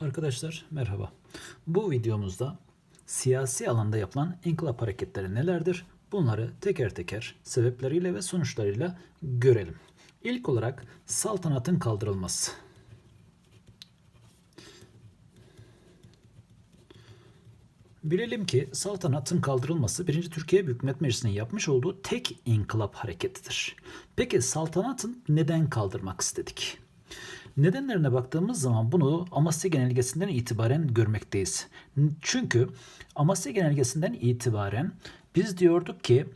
Arkadaşlar merhaba. Bu videomuzda siyasi alanda yapılan inkılap hareketleri nelerdir? Bunları teker teker sebepleriyle ve sonuçlarıyla görelim. İlk olarak saltanatın kaldırılması. Bilelim ki saltanatın kaldırılması 1. Türkiye Büyük Millet Meclisi'nin yapmış olduğu tek inkılap hareketidir. Peki saltanatın neden kaldırmak istedik? Nedenlerine baktığımız zaman bunu Amasya Genelgesi'nden itibaren görmekteyiz. Çünkü Amasya Genelgesi'nden itibaren biz diyorduk ki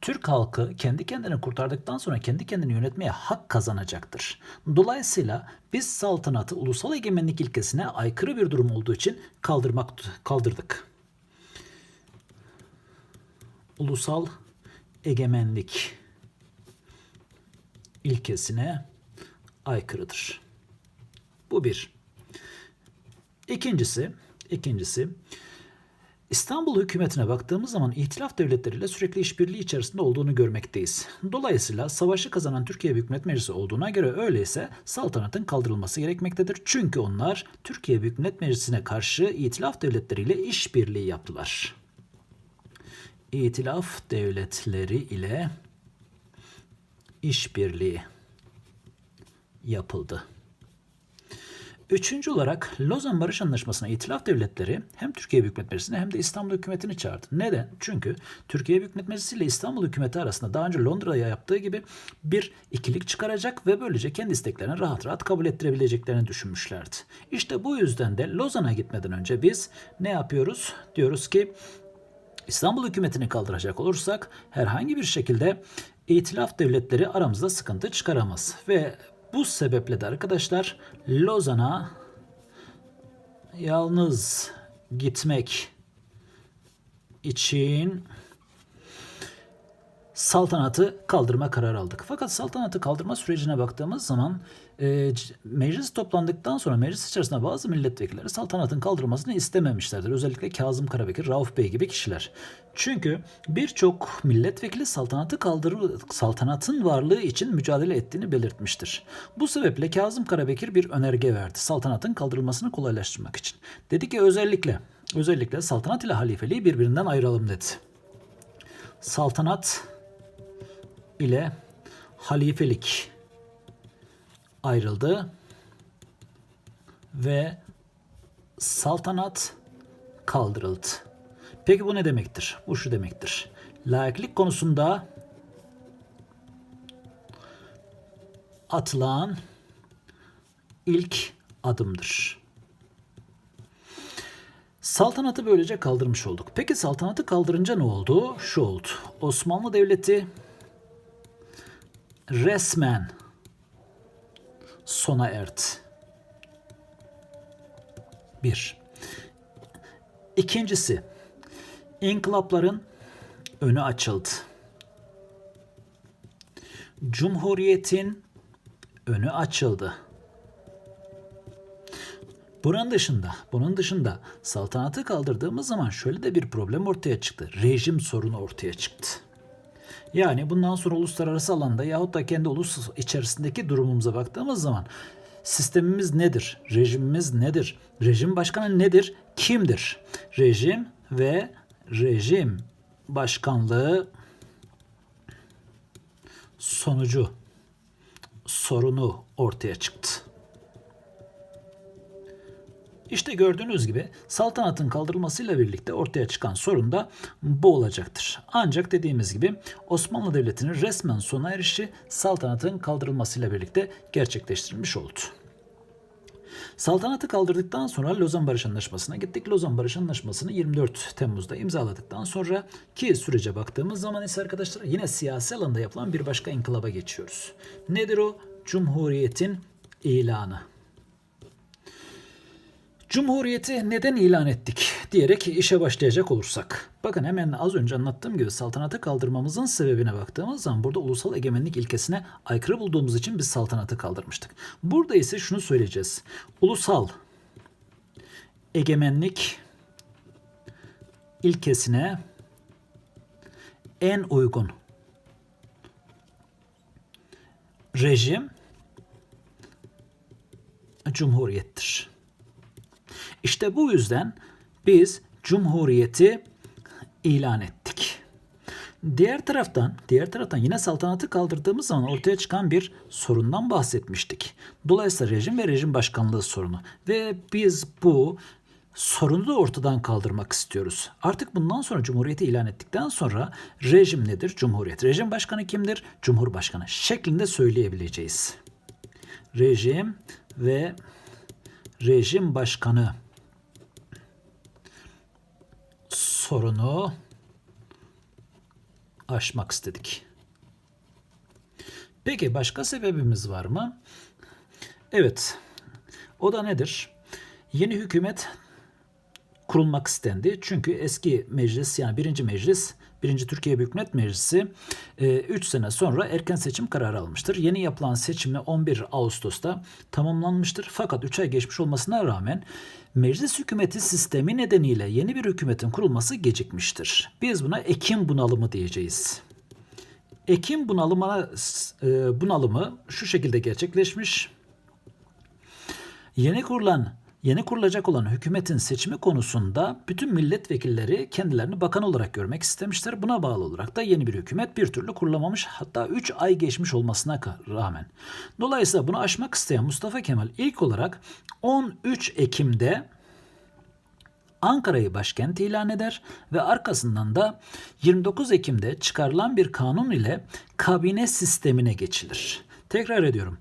Türk halkı kendi kendini kurtardıktan sonra kendi kendini yönetmeye hak kazanacaktır. Dolayısıyla biz saltanatı ulusal egemenlik ilkesine aykırı bir durum olduğu için kaldırmak kaldırdık. Ulusal egemenlik ilkesine aykırıdır. Bu bir. İkincisi, ikincisi İstanbul hükümetine baktığımız zaman ihtilaf devletleriyle sürekli işbirliği içerisinde olduğunu görmekteyiz. Dolayısıyla savaşı kazanan Türkiye Büyük Millet Meclisi olduğuna göre öyleyse saltanatın kaldırılması gerekmektedir. Çünkü onlar Türkiye Büyük Millet Meclisi'ne karşı ihtilaf devletleriyle işbirliği yaptılar. İtilaf devletleri ile işbirliği yapıldı. Üçüncü olarak Lozan Barış Anlaşması'na itilaf devletleri hem Türkiye Büyük Millet Meclisi'ni hem de İstanbul hükümetini çağırdı. Neden? Çünkü Türkiye Büyük Millet Meclisi ile İstanbul hükümeti arasında daha önce Londra'ya yaptığı gibi bir ikilik çıkaracak ve böylece kendi isteklerini rahat rahat kabul ettirebileceklerini düşünmüşlerdi. İşte bu yüzden de Lozan'a gitmeden önce biz ne yapıyoruz? Diyoruz ki İstanbul hükümetini kaldıracak olursak herhangi bir şekilde itilaf devletleri aramızda sıkıntı çıkaramaz. Ve bu sebeple de arkadaşlar Lozan'a yalnız gitmek için saltanatı kaldırma kararı aldık. Fakat saltanatı kaldırma sürecine baktığımız zaman e, meclis toplandıktan sonra meclis içerisinde bazı milletvekilleri saltanatın kaldırılmasını istememişlerdir. Özellikle Kazım Karabekir, Rauf Bey gibi kişiler. Çünkü birçok milletvekili saltanatı kaldır saltanatın varlığı için mücadele ettiğini belirtmiştir. Bu sebeple Kazım Karabekir bir önerge verdi saltanatın kaldırılmasını kolaylaştırmak için. Dedi ki özellikle özellikle saltanat ile halifeliği birbirinden ayıralım dedi. Saltanat ile halifelik ayrıldı ve saltanat kaldırıldı. Peki bu ne demektir? Bu şu demektir. Laiklik konusunda atılan ilk adımdır. Saltanatı böylece kaldırmış olduk. Peki saltanatı kaldırınca ne oldu? Şu oldu. Osmanlı Devleti resmen sona erdi. Bir. İkincisi, inkılapların önü açıldı. Cumhuriyetin önü açıldı. Bunun dışında, bunun dışında saltanatı kaldırdığımız zaman şöyle de bir problem ortaya çıktı. Rejim sorunu ortaya çıktı. Yani bundan sonra uluslararası alanda yahut da kendi ulus içerisindeki durumumuza baktığımız zaman sistemimiz nedir? Rejimimiz nedir? Rejim başkanı nedir? Kimdir? Rejim ve rejim başkanlığı sonucu sorunu ortaya çıktı. İşte gördüğünüz gibi saltanatın kaldırılmasıyla birlikte ortaya çıkan sorun da bu olacaktır. Ancak dediğimiz gibi Osmanlı Devleti'nin resmen sona erişi saltanatın kaldırılmasıyla birlikte gerçekleştirilmiş oldu. Saltanatı kaldırdıktan sonra Lozan Barış Anlaşması'na gittik. Lozan Barış Anlaşması'nı 24 Temmuz'da imzaladıktan sonra ki sürece baktığımız zaman ise arkadaşlar yine siyasi alanda yapılan bir başka inkılaba geçiyoruz. Nedir o? Cumhuriyetin ilanı. Cumhuriyeti neden ilan ettik diyerek işe başlayacak olursak. Bakın hemen az önce anlattığım gibi saltanatı kaldırmamızın sebebine baktığımız zaman burada ulusal egemenlik ilkesine aykırı bulduğumuz için biz saltanatı kaldırmıştık. Burada ise şunu söyleyeceğiz. Ulusal egemenlik ilkesine en uygun rejim cumhuriyettir. İşte bu yüzden biz Cumhuriyeti ilan ettik. Diğer taraftan, diğer taraftan yine saltanatı kaldırdığımız zaman ortaya çıkan bir sorundan bahsetmiştik. Dolayısıyla rejim ve rejim başkanlığı sorunu ve biz bu sorunu da ortadan kaldırmak istiyoruz. Artık bundan sonra cumhuriyeti ilan ettikten sonra rejim nedir? Cumhuriyet. Rejim başkanı kimdir? Cumhurbaşkanı şeklinde söyleyebileceğiz. Rejim ve rejim başkanı sorunu aşmak istedik. Peki başka sebebimiz var mı? Evet. O da nedir? Yeni hükümet kurulmak istendi. Çünkü eski meclis yani birinci meclis, birinci Türkiye Büyük Millet Meclisi 3 sene sonra erken seçim kararı almıştır. Yeni yapılan seçimle 11 Ağustos'ta tamamlanmıştır. Fakat 3 ay geçmiş olmasına rağmen meclis hükümeti sistemi nedeniyle yeni bir hükümetin kurulması gecikmiştir. Biz buna Ekim bunalımı diyeceğiz. Ekim bunalımına, e, bunalımı şu şekilde gerçekleşmiş. Yeni kurulan Yeni kurulacak olan hükümetin seçimi konusunda bütün milletvekilleri kendilerini bakan olarak görmek istemiştir. Buna bağlı olarak da yeni bir hükümet bir türlü kurulamamış hatta 3 ay geçmiş olmasına rağmen. Dolayısıyla bunu aşmak isteyen Mustafa Kemal ilk olarak 13 Ekim'de Ankara'yı başkent ilan eder ve arkasından da 29 Ekim'de çıkarılan bir kanun ile kabine sistemine geçilir. Tekrar ediyorum.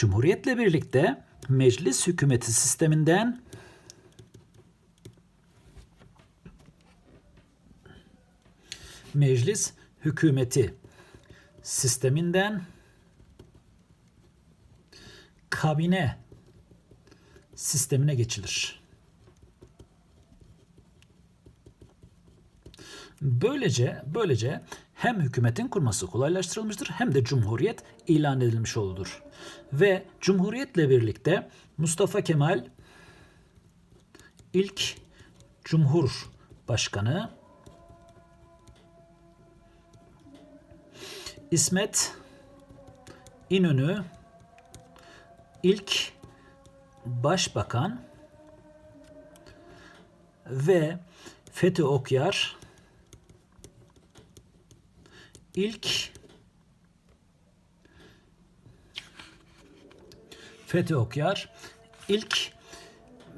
Cumhuriyetle birlikte meclis hükümeti sisteminden meclis hükümeti sisteminden kabine sistemine geçilir. Böylece böylece hem hükümetin kurması kolaylaştırılmıştır hem de cumhuriyet ilan edilmiş olur. Ve cumhuriyetle birlikte Mustafa Kemal ilk cumhur başkanı İsmet İnönü ilk başbakan ve Fethi Okyar ilk Fethi Okyar ilk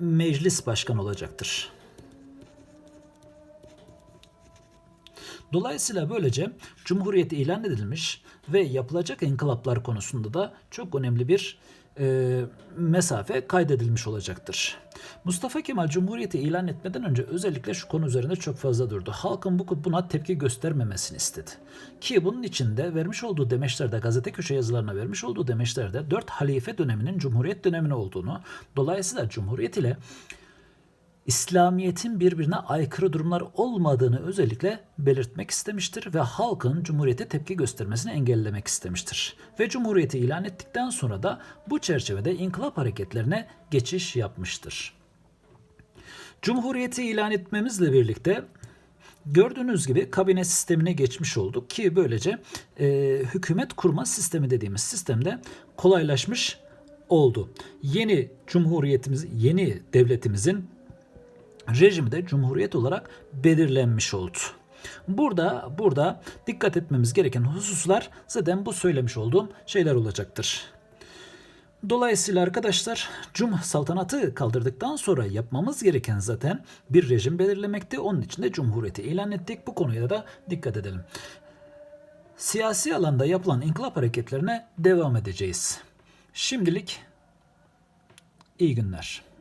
meclis başkanı olacaktır. Dolayısıyla böylece Cumhuriyet ilan edilmiş ve yapılacak inkılaplar konusunda da çok önemli bir e, mesafe kaydedilmiş olacaktır. Mustafa Kemal Cumhuriyeti ilan etmeden önce özellikle şu konu üzerinde çok fazla durdu. Halkın bu buna tepki göstermemesini istedi. Ki bunun içinde vermiş olduğu demeçlerde, gazete köşe yazılarına vermiş olduğu demeçlerde dört halife döneminin Cumhuriyet dönemine olduğunu, dolayısıyla Cumhuriyet ile İslamiyet'in birbirine aykırı durumlar olmadığını özellikle belirtmek istemiştir ve halkın Cumhuriyete tepki göstermesini engellemek istemiştir. Ve Cumhuriyeti ilan ettikten sonra da bu çerçevede inkılap hareketlerine geçiş yapmıştır. Cumhuriyeti ilan etmemizle birlikte gördüğünüz gibi kabine sistemine geçmiş olduk ki böylece e, hükümet kurma sistemi dediğimiz sistemde kolaylaşmış oldu. Yeni cumhuriyetimiz, yeni devletimizin rejimi de cumhuriyet olarak belirlenmiş oldu. Burada burada dikkat etmemiz gereken hususlar zaten bu söylemiş olduğum şeyler olacaktır. Dolayısıyla arkadaşlar Cum saltanatı kaldırdıktan sonra yapmamız gereken zaten bir rejim belirlemekti. Onun için de cumhuriyeti ilan ettik. Bu konuya da dikkat edelim. Siyasi alanda yapılan inkılap hareketlerine devam edeceğiz. Şimdilik iyi günler.